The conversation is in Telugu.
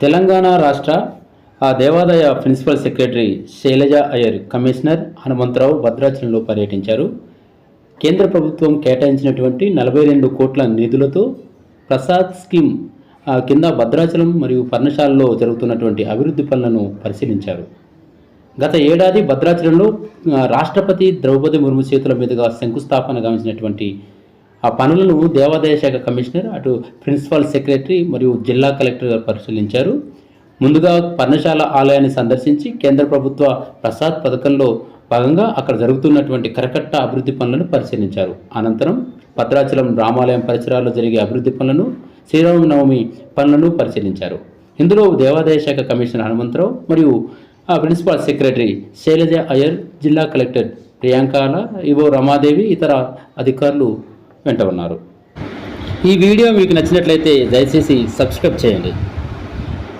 తెలంగాణ రాష్ట్ర ఆ దేవాదాయ principal secretary Sailaja Iyer commissioner Hanumantharao భద్రాచలంలో పర్యటించారు. కేంద్ర ప్రభుత్వం కేటాయించినటువంటి నలభై రెండు కోట్ల నిధులతో ప్రసాద్ స్కీమ్ కింద భద్రాచలం మరియు పర్ణశాలలో జరుగుతున్నటువంటి అభివృద్ధి పనులను పరిశీలించారు. గత ఏడాది భద్రాచలంలో రాష్ట్రపతి ద్రౌపది ముర్ము చేతుల మీదుగా శంకుస్థాపన గావించినటువంటి ఆ పనులను దేవాదాయ శాఖ కమిషనర్ అటు ప్రిన్సిపల్ సెక్రటరీ మరియు జిల్లా కలెక్టర్ గారు పరిశీలించారు. ముందుగా పర్ణశాల ఆలయాన్ని సందర్శించి కేంద్ర ప్రభుత్వ ప్రసాద్ పథకంలో భాగంగా అక్కడ జరుగుతున్నటువంటి కరకట్ట అభివృద్ధి పనులను పరిశీలించారు. అనంతరం భద్రాచలం రామాలయం పరిసరాల్లో జరిగే అభివృద్ధి పనులను శ్రీరామనవమి పనులను పరిశీలించారు. ఇందులో దేవాదాయ శాఖ కమిషనర్ హనుమంతరావు మరియు ఆ ప్రిన్సిపాల్ సెక్రటరీ శైలజ అయ్యర్ జిల్లా కలెక్టర్ ప్రియాంకాల ఇవో రమాదేవి ఇతర అధికారులు వెంట ఉన్నారు. ఈ వీడియో మీకు నచ్చినట్లయితే దయచేసి సబ్స్క్రైబ్ చేయండి.